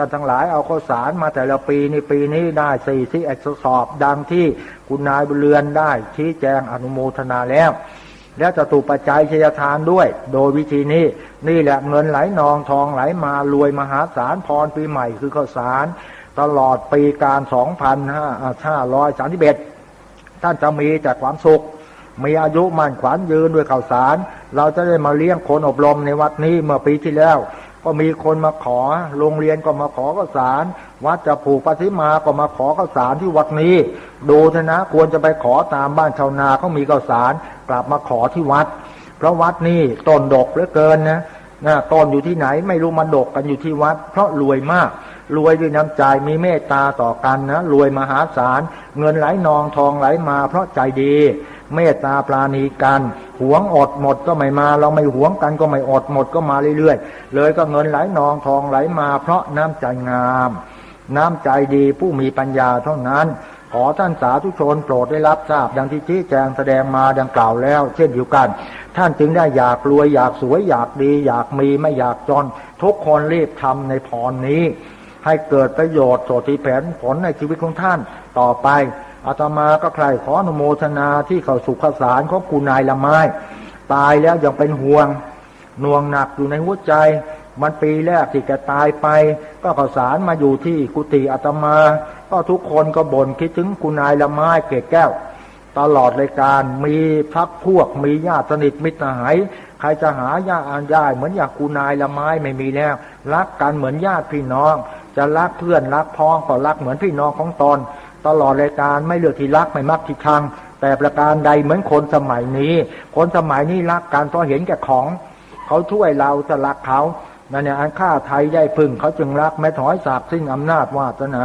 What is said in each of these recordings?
ท่านทั้งหลายเอาข้าวสารมาแต่ละปีในปีนี้ได้สี่ที่เอกสอบดังที่คุณนายบุเรือนได้ชี้แจงอนุโมทนาแล้ว แล้วจะถูกปัจจัยชยทานด้วย โดยวิธีนี้นี่แหละเงินไหลนองทองไหลมารวยมหาศาลพรปีใหม่คือข้าวสาร ตลอดปีการ2531ท่านจะมีแต่ความสุขมีอายุมั่นขวัญยืนด้วยข่าวสาร เราจะได้มาเลี้ยงคนอบรมในวัดนี้เมื่อปีที่แล้ว ก็มีคนมาขอ โรงเรียนก็มาขอข้าวสาร วัดจะผูกปฏิมาก็มาขอข้าวสารที่วัดนี้ ดูเถอะนะควรจะไปขอตามบ้านชาวนาเขามีข้าวสาร กลับมาขอที่วัด เพราะวัดนี่ต้นดกเหลือเกินนะนะต้นอยู่ที่ไหนไม่รู้มันดกกันอยู่ที่วัด เพราะรวยมาก รวยด้วยน้ำใจมีเมตตาต่อกันนะรวยมหาศาล เงินไหลนองทองไหลมาเพราะใจดี เมตตาปราณีกันหวงอดหมดก็ไม่มา เราไม่หวงกันก็ไม่อดหมดก็มาเรื่อยๆ เลยก็เงินไหลนองทองไหลมาเพราะน้ำใจงาม น้ำใจดีผู้มีปัญญาเท่านั้น ขอท่านสาธุชนโปรดได้รับทราบดังที่ชี้แจงแสดงมาดังกล่าวแล้ว เช่นเดียวกัน ท่านจึงได้อยากรวยอยากสวยอยากดี อยากมีไม่อยากจนทุกคนรีบทำในพรนี้ ให้เกิดประโยชน์โสติแผนผลในชีวิตของท่านต่อไป อาตมาก็ใครขออนุโมทนาที่เขาสุขสารของคุณนายละไม้ ตายแล้วยังเป็นห่วงน่วงหนักอยู่ในหัวใจ มันปีแรกที่แกตายไป ก็ข่าวสารมาอยู่ที่กุฏิอาตมา ก็ทุกคนก็บ่นคิดถึงคุณนายละไม้เกศแก้ว ตลอดรายการมีพักพวกมีญาติสนิทมิตรหายใครจะหาญาติอันญาติเหมือนอย่างคุณนายละไม้ไม่มีแล้ว รักกันเหมือนญาติพี่น้อง จะรักเพื่อนรักพ้องก็รักเหมือนพี่น้องของตอน ตลอดรายการไม่เลือกที่รักไม่มักที่ชัง แต่ประการใดเหมือนคนสมัยนี้ คนสมัยนี้รักกันเพราะเห็นแก่ของ เขาช่วยเราจะรักเขานั่นเนี่ยอันฆ่าไทยได้พึ่งเขาจึงรักแม้ถอยสาบซึ่งอำนาจวาสนา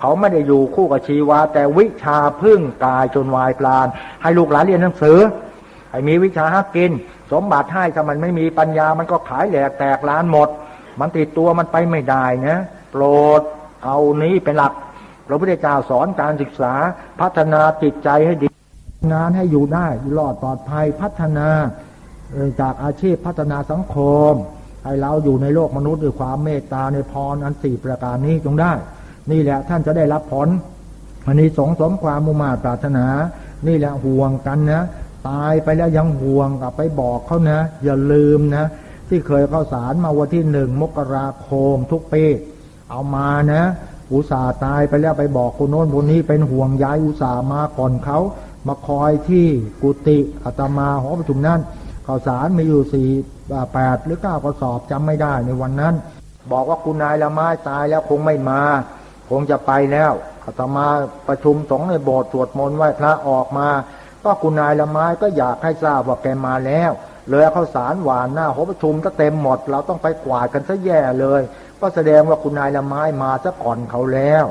เขาไม่ได้อยู่คู่กับชีวา แต่วิชาพึ่งกายจนวายปลาน ให้ลูกหลานเรียนหนังสือ ให้มีวิชาหากิน สมบัติให้ถ้ามันไม่มีปัญญามันก็ขายแหลกแตกล้านหมด มันติดตัวมันไปไม่ได้นะโปรดเอานี้เป็นหลัก พระพุทธเจ้าสอนการศึกษาพัฒนาจิตใจให้ดีงานให้อยู่ได้รอดปลอดภัยพัฒนาจากอาชีพพัฒนาสังคม ให้เราอยู่ในโลกมนุษย์ด้วยความเมตตาในพรอันสี่ประการนี้จงได้ นี่แหละท่านจะได้รับผลอันนี้สงสมความมุมาปรารถนา นี่แหละห่วงกันนะ ตายไปแล้วยังห่วงกลับไปบอกเขานะ อย่าลืมนะ ที่เคยเข้าสารมาวันที่หนึ่งมกราคมทุกปีเอามานะ อุตส่าห์ตายไปแล้วไปบอกคนโน้นคนนี้เป็นห่วงย้ายอุตส่าห์มาก่อนเขามาคอยที่กุฏิอาตมาหอประชุมนั้นข่าวสารมีอยู่สี่แปดหรือเก้ากระสอบจำไม่ได้ในวันนั้น บอกว่าคุณนายละไม้ตายแล้วคงไม่มา คงจะไปแล้วอาตมาประชุมสงในโบสถ์สวดมนต์ไหว้พระออกมา ก็คุณนายละไม้ก็อยากให้ทราบว่าแกมาแล้วเลยเอข้าวสารหวานหน้าหอประชุมก็เต็มหมด เราต้องไปกวาดกันซะแย่เลย ก็แสดงว่าคุณนายละไม้มาซะก่อนเขาแล้ว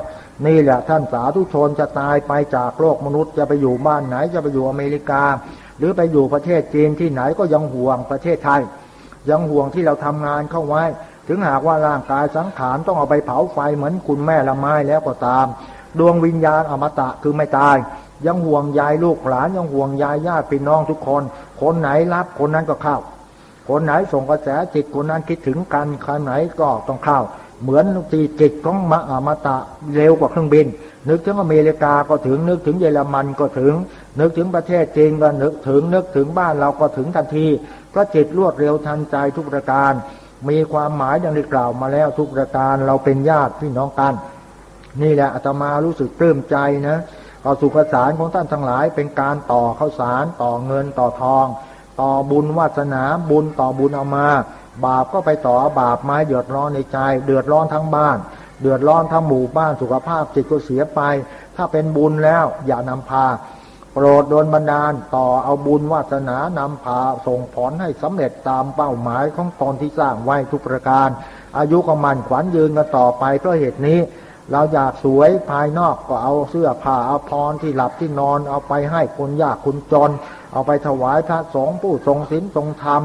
นี่แหละท่านสาธุชนจะตายไปจากโลกมนุษย์จะไปอยู่บ้านไหนจะไปอยู่อเมริกา หรือไปอยู่ประเทศจีนที่ไหนก็ยังห่วงประเทศไทย ยังห่วงที่เราทำงานเข้าไว้ ถึงหากว่าร่างกายสังขารต้องเอาไปเผาไฟเหมือนคุณแม่ละไม้แล้วก็ตาม ดวงวิญญาณอมตะคือไม่ตายยังห่วงยายลูกหลานยังห่วงยายญาติพี่น้องทุกคน คนไหนรับคนนั้นก็เข้า คนไหนส่งกระแสจิตคนนั้นคิดถึงกันคนไหนก็ต้องเข้า เหมือนตีจิตของมะอมตะเร็วกว่าเครื่องบิน นึกถึงอเมริกาก็ถึงนึกถึงเยอรมันก็ถึง นึกถึงประเทศจีนก็นึกถึงนึกถึงบ้านเราก็ถึงทันทีเพราะจิตรวดเร็วทันใจทุกประการ มีความหมายดังได้กล่าวมาแล้วทุกประการเราเป็นญาติพี่น้องกัน นี่แหละอาตมารู้สึกปลื้มใจนะต่อสุขสารของท่านทั้งหลายเป็นการต่อข้าวสารต่อเงินต่อทอง ต่อบุญวาสนาบุญต่อบุญเอามา บาปก็ไปต่อบาปไม้เดือดร้อนในใจ เดือดร้อนทั้งบ้าน เดือดร้อนทั้งหมู่บ้านสุขภาพจิตก็เสียไป ถ้าเป็นบุญแล้วอย่านำพา โปรดโดนบันดาลต่อเอาบุญวาสนานำพาส่งผลให้สำเร็จตามเป้าหมายของตอนที่สร้างไว้ทุกประการ อายุก็มันขวัญยืนกันต่อไปเพราะเหตุนี้ เราอยากสวยภายนอกก็เอาเสื้อผ้าเอาพรที่หลับที่นอนเอาไปให้คนยากคนจน เอาไปถวายพระสงฆ์ผู้ทรงศีลทรงธรรม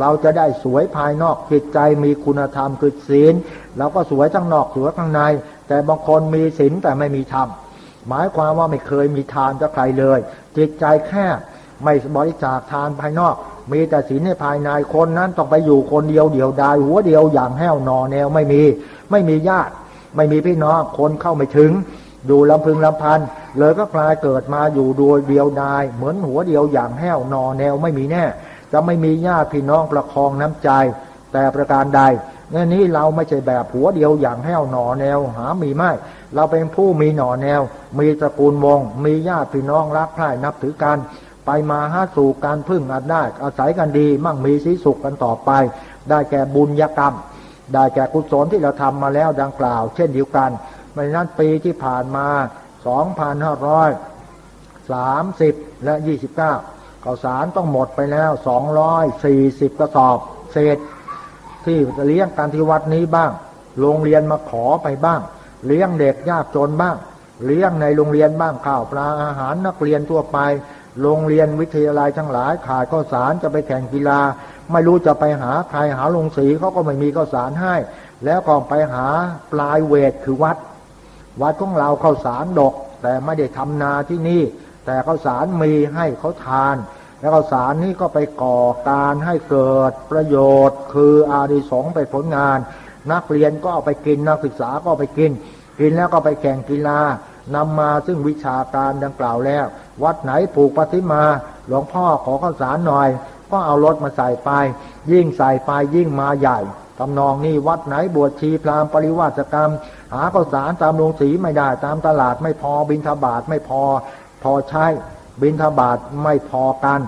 เราจะได้สวยภายนอกจิตใจมีคุณธรรมคือศีลเราก็สวยทั้งนอกสวยข้างใน แต่บางคนมีศีลแต่ไม่มีธรรมหมายความว่าไม่เคยมีทานกับใครเลย จิตใจแค่ไม่บริจาคทานภายนอก มีแต่ศีลในภายในคนนั้นต้องไปอยู่คนเดียวเดียวดายหัวเดียวอย่างแห้วนอแนวไม่มีไม่มีญาติ ไม่มีพี่น้องคนเข้าไม่ถึง อยู่ลำพึงลำพันเลยก็กลายเกิดมาอยู่โดยเดียวดาย เหมือนหัวเดียวอย่างแห้วนอแนวไม่มีแน่ จะไม่มีญาติพี่น้องประคองน้ำใจ แต่ประการใดนี่นี้เราไม่ใช่แบบหัวเดียวอย่างแห้วหนอแนวหามีไม่ เราเป็นผู้มีหนอแนว มีตระกูลวงมีญาติพี่น้องรักใคร่นับถือกัน ไปมาหาสู่การพึ่งอาจได้อาศัยกันดี มั่งมีสีสุขกันต่อไป ได้แก่บุญยกรรม ได้แก่กุศลที่เราทำมาแล้วดังกล่าว เช่นเดียวกันในนั้นปีที่ผ่านมา 2,530 และ 29ข้าวสารต้องหมดไปแล้ว 240 กระสอบเศษ ที่เลี้ยงการที่วัดนี้บ้าง โรงเรียนมาขอไปบ้าง เลี้ยงเด็กยากจนบ้าง เลี้ยงในโรงเรียนบ้างข้าวปลาอาหารนักเรียนทั่วไป โรงเรียนวิทยาลัยทั้งหลายขาดข้าวสารจะไปแข่งกีฬา ไม่รู้จะไปหาใครหาลงสีเขาก็ไม่มีข้าวสารให้ แล้วก็ไปหาปลายเวทคือวัด วัดของเราข้าวสารดก แต่ไม่ได้ทำนาที่นี่ แต่ข้าวสารมีให้เขาทาน แล้วข้าวสารนี้ก็ไปก่อการให้เกิดประโยชน์ คืออาดิสงไปผลงาน นักเรียนก็เอาไปกินนักศึกษาก็ไปกิน กินแล้วก็ไปแข่งกีฬานำมาซึ่งวิชาการดังกล่าวแล้ว วัดไหนผูกปฏิมา หลวงพ่อขอข้าวสารหน่อย ก็เอารถมาใส่ไป ยิ่งใส่ไปยิ่งมาใหญ่ทำนองนี้วัดไหนบวชชีพรามปริวาสกรรม หาข้าวสารตามโรงสีไม่ได้ ตามตลาดไม่พอบินทบาทไม่พอ พอใช้บินทบาทไม่พอกัน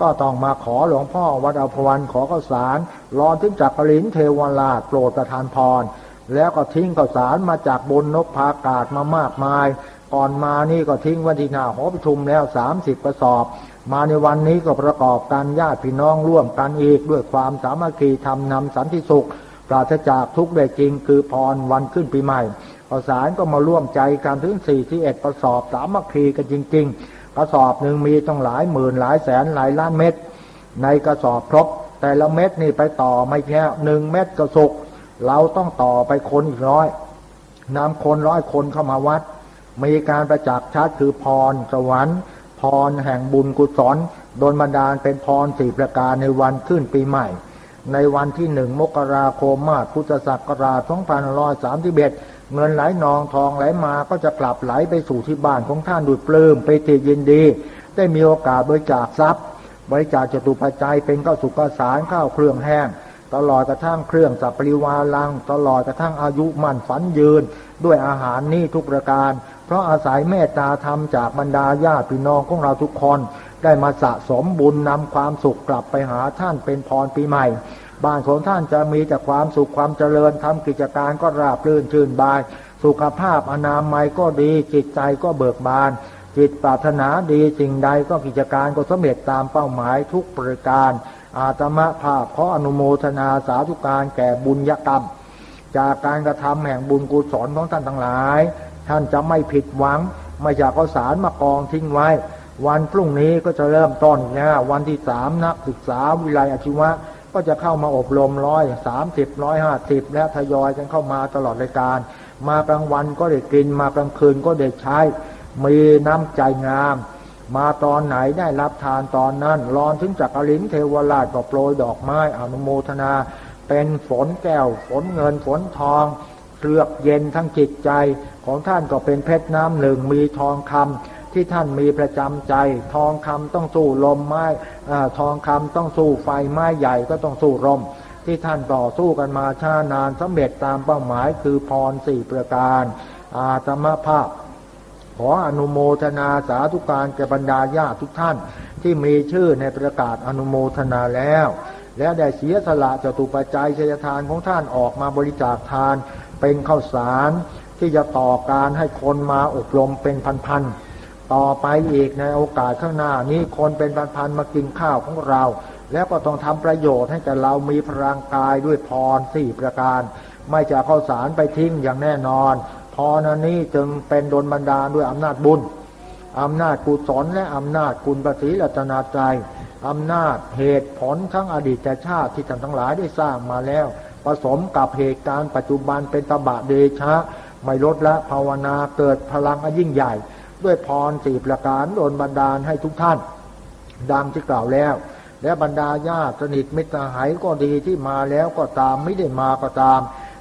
ก็ต้องมาขอหลวงพ่อวัดอภวันขอข้าวสารรอนถึงจักรลินเทวราชโปรดประทานพรแล้วก็ทิ้งข้าวสารมาจากบนนกพากาศมามากมาย ก่อนมานี่ก็ทิ้งวันที่หน้าหอประชุมแล้วสามสิบกระสอบ มาในวันนี้ก็ประกอบการญาติพี่น้องร่วมกันอีกด้วยความสามัคคีทำนำสันติสุข ปราศจากทุกข์ได้จริงคือพรวันขึ้นปีใหม่ข้าวสารก็มาร่วมใจกันถึงสี่ที่เอ็ดกระสอบสามัคคีกันจริง ๆ กระสอบหนึ่งมีต้องหลายหมื่นหลายแสนหลายล้านเม็ดในกระสอบครบ แต่ละเม็ดนี่ไปต่อไม่แค่หนึ่งเม็ดกระสุกเราต้องต่อไปคนอีกร้อยนำคนร้อยคนเข้ามาวัด มีการประจักษ์ชัดคือพรสวรรค์ พรแห่งบุญกุศลโดนบันดาลเป็นพรสี่ประการในวันขึ้นปีใหม่ ในวันที่หนึ่งมกราคมมาพุทธศักราช2531 เงินไหลนองทองไหลมาก็จะกลับไหลไปสู่ที่บ้านของท่านดุดปลื้มไปติยินดี ได้มีโอกาสบริจาคทรัพย์ บริจาคจตุปัจจัยเป็นข้าวสุกข้าวสารข้าวเครื่องแห้ง ตลอดกระทั่งเครื่องสับปริวาลัง ตลอดกระทั่งอายุมั่นฝันยืน ด้วยอาหารนี่ทุกประการ เพราะอาศัยเมตตาธรรมจากบรรดาญาติพี่น้องของเราทุกคน ได้มาสะสมบุญนำความสุขกลับไปหาท่านเป็นพรปีใหม่ บ้านของท่านจะมีแต่ความสุขความเจริญทำกิจการก็ราบรื่นชื่นบานสุขภาพอนามัยก็ดีจิตใจก็เบิกบาน จิตปรารถนาดีสิ่งใดก็กิจการก็สำเร็จตามเป้าหมายทุกประการ อาตมภาพขออนุโมทนาสาธุการแก่บุญยกรรม จากการกระทำแห่งบุญกุศลของท่านทั้งหลาย ท่านจะไม่ผิดหวัง ไม่จากเอาสารมากองทิ้งไว้ วันพรุ่งนี้ก็จะเริ่มต้นนะวันที่สามนักศึกษาวิไลอาชีวะ ก็จะเข้ามาอบรมร้อยสามสิบร้อยห้าสิบและทยอยกันเข้ามาตลอดรายการ มากลางวันก็ได้กินมากลางคืนก็ได้ใช้มีน้ำใจงาม มาตอนไหนได้รับทานตอนนั้นรอนถึงจักรลินเทวราชก็โปรยดอกไม้อนุโมทนา เป็นฝนแก้ว ฝนเงินฝนทองเลือกเย็นทั้งจิตใจของท่านก็เป็นเพชรน้ำหนึ่งมีทองคำที่ท่านมีประจำใจ ทองคำต้องสู้ลมไม้ทองคำต้องสู้ไฟไม้ใหญ่ก็ต้องสู้ลมที่ท่านต่อสู้กันมาช้านานสำเร็จตามเป้าหมายคือพรสี่ประการ อาตมภาพ ออนุโมทนาสาธุการแก่บรรดาญาติทุกท่าน ที่มีชื่อในประกาศอนุโมทนาแล้ว และได้เสียสละจตุปัจจัยชยทานของท่านออกมาบริจาคทาน เป็นข้าวสารที่จะต่อการให้คนมาอบรมเป็นพันๆต่อไปอีกในโอกาสข้างหน้านี้คนเป็นพันๆมากินข้าวของเรา แล้วก็ต้องทำประโยชน์ให้แก่เรามีพลังกายด้วยพรสี่ประการ ไม่จะข้าวสารไปทิ้งอย่างแน่นอน รนันนี้จึงเป็นดลบันดาลด้วยอำนาจบุญอำนาจกุศลและอำนาจคุณประสีรัตนาใจอำนาจเหตุผลทั้งอดีตชาติที่ท่านทั้งหลายได้สร้างมาแล้ว ผสมกับเหตุการณ์ปัจจุบันเป็นตบะเดชะ ไม่ลดละภาวนาเกิดพลังอันยิ่งใหญ่ ด้วยพรสี่ประการโดนบันดาลให้ทุกท่านดังที่กล่าวแล้ว และบรรดาญาติสนิทมิตรหายก็ดีที่มาแล้วก็ตามไม่ได้มาก็ตาม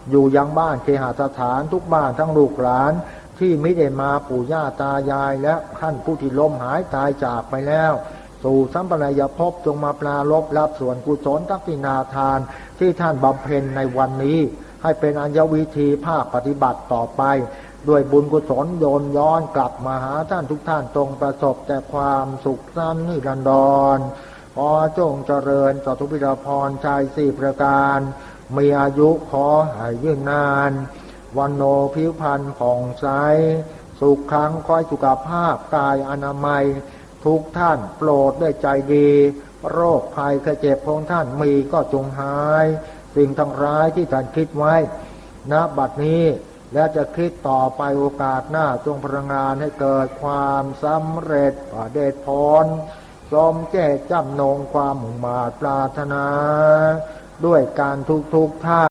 อยู่ยังบ้านเคหสถานทุกบ้านทั้งลูกหลาน ที่ไม่ได้มาปู่ย่าตายายและท่านผู้ที่ล้มหายตายจากไปแล้ว สู่สัมปรายภพจงมาปลาลบรับส่วนกุศลทักษินาทานที่ท่านบำเพ็ญในวันนี้ ให้เป็นอัญญวิธีภาคปฏิบัติต่อไปด้วยบุญกุศลโยนย้อนกลับมาหาท่านทุกท่านตรงประสบแต่ความสุขสั้นนิรันดรขอจงเจริญสัตุพิรพรชายสี่ประการ มีอายุขอให้ยืนนาน วันโนผิวพรรณผ่องใส สุขขังคอยสุขภาพกายอนามัย ทุกท่านโปรดได้วยใจดี โรคภัยไข้เจ็บของท่านมีก็จงหาย สิ่งทั้งร้ายที่ท่านคิดไว้ณบัดนี้และจะคิดต่อไปโอกาสหน้าจงพลังงานให้เกิดความสำเร็จประเดชพรสมเจตจำนงความมุ่งมาตรปรารถนา ด้วยการทุกทุกท่า